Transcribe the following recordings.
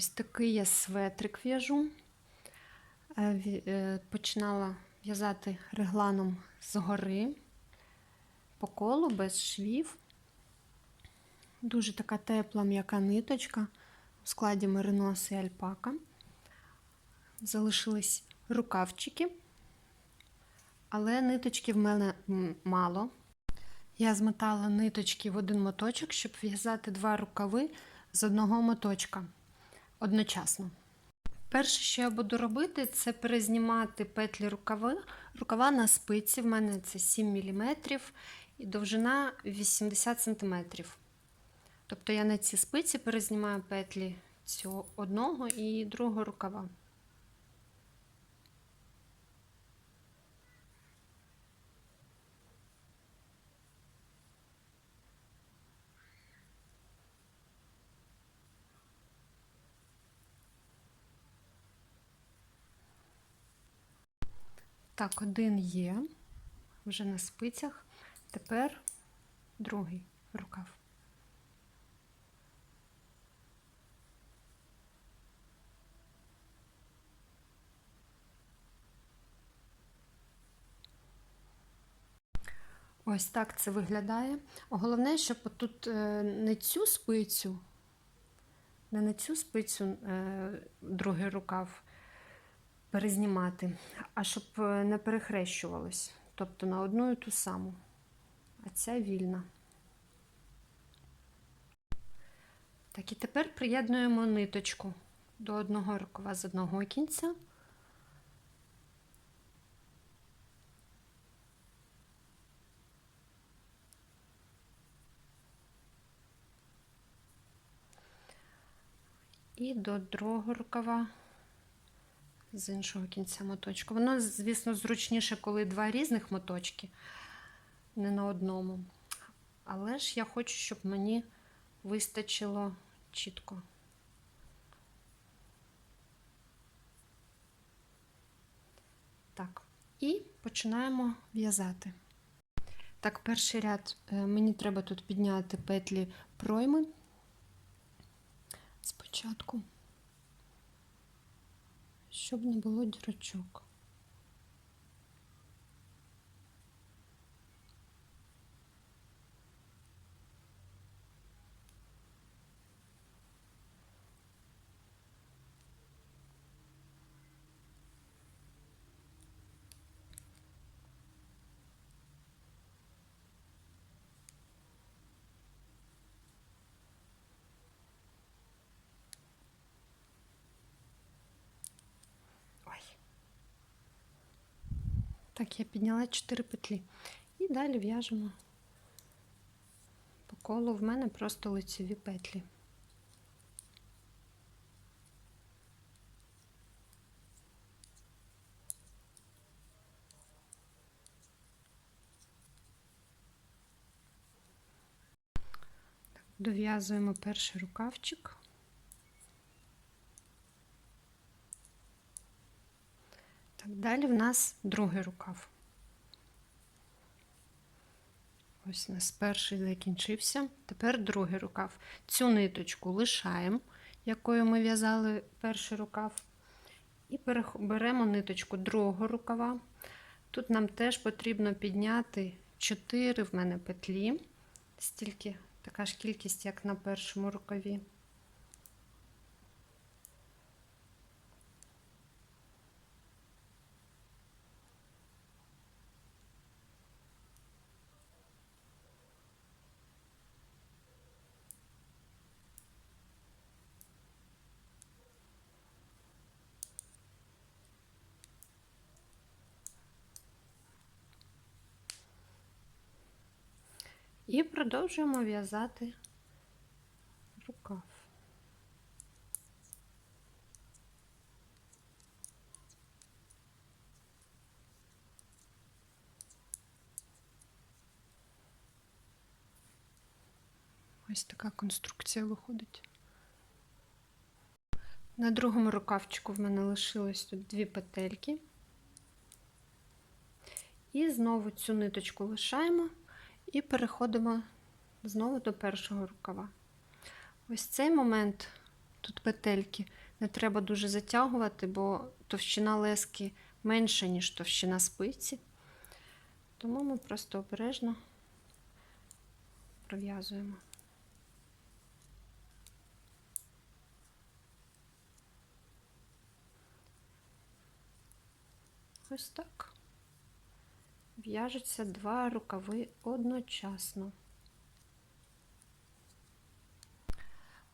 Ось такий я светрик в'яжу. Е, е, Починала в'язати регланом згори по колу без швів. Дуже така тепла м'яка ниточка в складі меринос і альпака. Залишились рукавчики, але ниточки в мене мало. Я змотала ниточки в один моточок, щоб в'язати два рукави з одного моточка одночасно. Перше, що я буду робити, це перезнімати петлі рукави. Рукава на спиці, в мене це 7 мм і довжина 80 см. Тобто я на ці спиці перезнімаю петлі цього одного і другого рукава. Так, один є вже на спицях. Тепер другий рукав. Ось так це виглядає. Головне, щоб тут не цю спицю, не на цю спицю е, другий рукав перезнімати, а щоб е, не перехрещувалось. Тобто на одну і ту саму. А ця вільна. Так, і тепер приєднуємо ниточку до одного рукава з одного кінця. І до другого рукава з іншого кінця моточку. Воно, звісно, зручніше, коли два різних моточки, не на одному. Але ж я хочу, щоб мені вистачило чітко. Так, і починаємо в'язати. Так, перший ряд е, мені треба тут підняти петлі пройми спочатку щоб не було дірочок. Так, я підняла 4 петлі. І далі в'яжемо по колу. В мене просто лицеві петлі. Дов'язуємо перший рукавчик. Так, далі в нас другий рукав. Ось у нас перший закінчився. Тепер другий рукав. Цю ниточку лишаємо, якою ми в'язали перший рукав. І беремо ниточку другого рукава. Тут нам теж потрібно підняти 4 в мене петлі, стільки така ж кількість, як на першому рукаві. І продовжуємо в'язати рукав. Ось така конструкція виходить. На другому рукавчику в мене лишилось тут дві петельки. І знову цю ниточку лишаємо і переходимо знову до першого рукава. Ось цей момент тут петельки. Не треба дуже затягувати, бо товщина лески менша, ніж товщина спиці. Тому ми просто обережно пров'язуємо. Ось так. В'яжуться два рукави одночасно.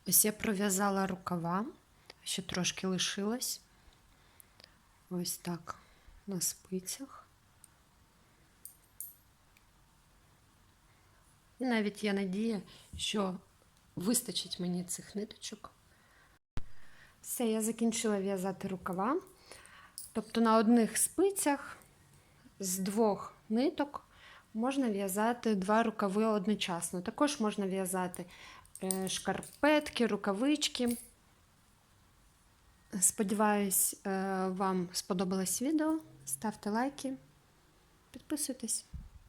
Ось я пров'язала рукава, ще трошки лишилось. Ось так на спицях. І навіть є надія, що вистачить мені цих ниточок. Все, я закінчила в'язати рукава. Тобто на одних спицях з двох ниток можна в'язати два рукави одночасно. Також можна в'язати е, шкарпетки, рукавички. Сподіваюсь, е, вам сподобалось відео. Ставте лайки, підписуйтесь.